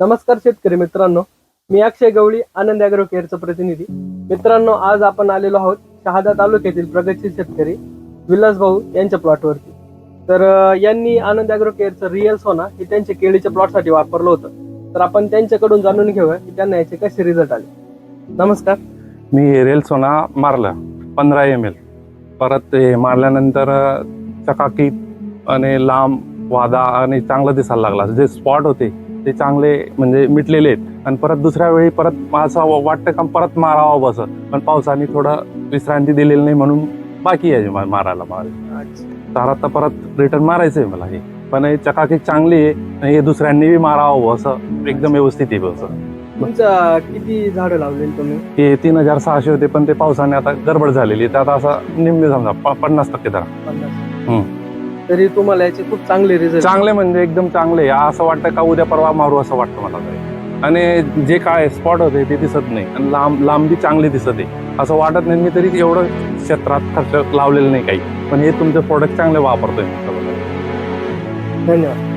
नमस्कार शेतकरी मित्रांनो. मी अक्षय गवळी आनंद अॅग्रो केअरचा प्रतिनिधी. मित्रांनो आज आपण आलेलो आहोत शहादा तालुक्यातील प्रगतशील शेतकरी विलास भाऊ यांच्या प्लॉटवरती तर यांनी आनंद अॅग्रो केअरचं रिअल सोना हे त्यांच्या केळीच्या प्लॉटसाठी वापरलं होतं. तर आपण त्यांच्याकडून जाणून घेऊया की त्यांना याचे कसे रिझल्ट आले. नमस्कार. मी रिअल सोना हो मारलं पंधरा एम एल परत ते मारल्यानंतर चकाकी आणि लांब वादा आणि चांगलं दिसायला लागला. जे स्पॉट होते ते चांगले म्हणजे मिटलेले आहेत. आणि परत दुसऱ्या वेळी परत असं वाटतं का परत मारावं बसं. पण पावसाने थोडं विश्रांती दिलेली नाही म्हणून बाकी आहे मारायला मार. तर आता परत रिटर्न मारायचं आहे मला हे. पण हे चकाकी चांगली आहे आणि हे दुसऱ्यांनी बी मारावं असं एकदम व्यवस्थित आहे असं तुमच्या किती झाडं लावलेली तुम्ही? हे तीन हजार सहाशे होते पण ते पावसाने आता गडबड झालेली तर आता असं निम्मे समजा पन्नास टक्के धरा. तरी तुम्हाला याचे खूप चांगले रिझल्ट चांगले म्हणजे एकदम चांगले. असं वाटतं का उद्या परवा मारू असं वाटतं मला तरी. आणि जे काय स्पॉट होते ते दिसत नाही. आणि लांब लांबी चांगली दिसत आहे असं वाटत नाही मी तरी एवढं क्षेत्रात खर्च लावलेलं नाही काही. पण हे तुमचे प्रोडक्ट चांगले वापरतोय मी. धन्यवाद.